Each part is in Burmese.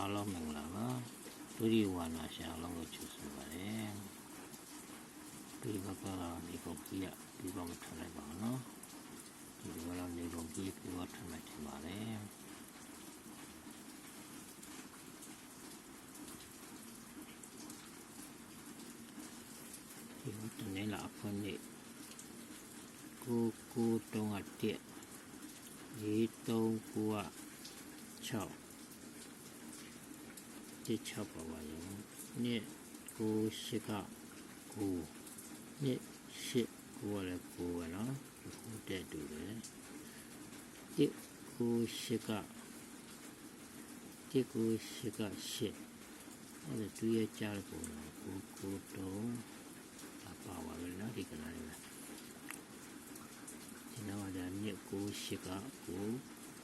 အားလုံးမင်္ဂလာပါဒုတိယဝါနာရှာအလုံးကိုချူဆိုပါတယ်ဒီဘက်ကတော့ဒီပုံကြီးကဒီပုံထည့်လိုက်ပါအောင်နော်ဒီဘက်ကတော့ဒီပုံကြီးပြီးတော့ထည့်လိုက်တင်ပါတယ်ဒီဘက်တနေ့လာအဖွင့်နေ့ကိုကိုတုံးကတက်ဒီတုံးကိုက6တစ် 6ပါပါရောနှစ်ကိုရှိကကိုနှစ်ရှိကိုကလည်းကိုပဲနော်ကိုတက်တူတယ်တစ်ကိုရှိကတစ်ကိုရှိကရှိအဲ့ဒါသူရဲ့ကြားကိုကိုကိုတုံးအပါပါပဲနော်ဒီကနေ့လည်းဒီနောက်ဒါနှစ်ကိုရှိကကို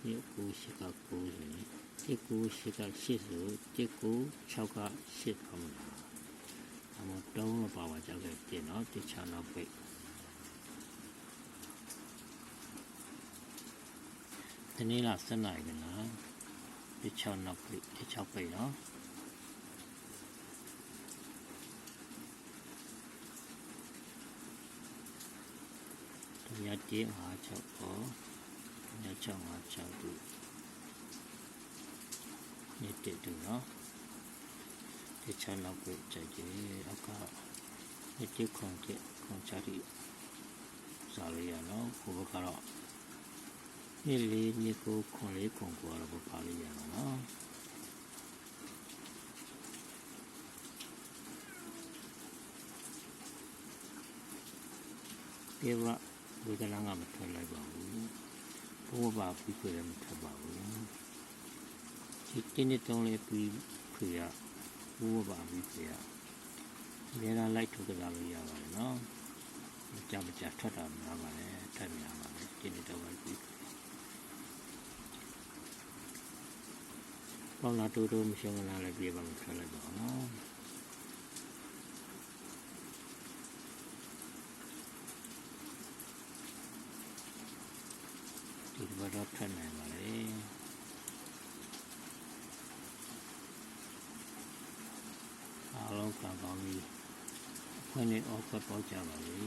နှစ်ကိုရှိကကိုဆိုရင်တစ်ကိုရှိကရှိဆိုတစ်ကို6ကရှိပါမလားအမတုံးပါပါကြောက်ခဲ့တင်နော်တစ်ချနောက်ပိတ်ဒီနေ့လာစနေကနော်တစ်ချနောက်ပိတ်တစ်ချပိတ်နော်ညတေးမှာ6ပေါ် ည6မှာ6တူညတေးတူနော်ဒီချနောက်ကိုကြိုက်တယ်အခါညတေးခွန်တဲ့ခွန်ချရီစားရရနော်ဘုဘကတော့ညလေးညကိုခွန်လေးခွန်ကိုတော့ပါလိရနော်ပြေဝဝေဒနာကမထွက်လိုက်ပါဘူး ဘိုးဘာပြီးခွေလည်းမထွက်ပါဘူးဒီတင်းနဲ့တုံးလေးပြီးခွေရဘိုးဘာပြီးခွေရလေလာလိုက်ထုတ်ကြလို့ရပါတယ်နော်မကြမကြထွက်တာများပါတယ်ထက်များပါတယ်တင်းနဲ့တုံးလေးပြီးပေါလာတူတူမရှိမလားလည်းပြေပါမထွက်လိုက်ပါဘူးနော် ဒီဘ က်တော့ထွက်နိုင်ပါလေအားလုံးကံကောင်းပြီးခွင့်နဲ့အော်ဖတ်ပေါကြပါလေ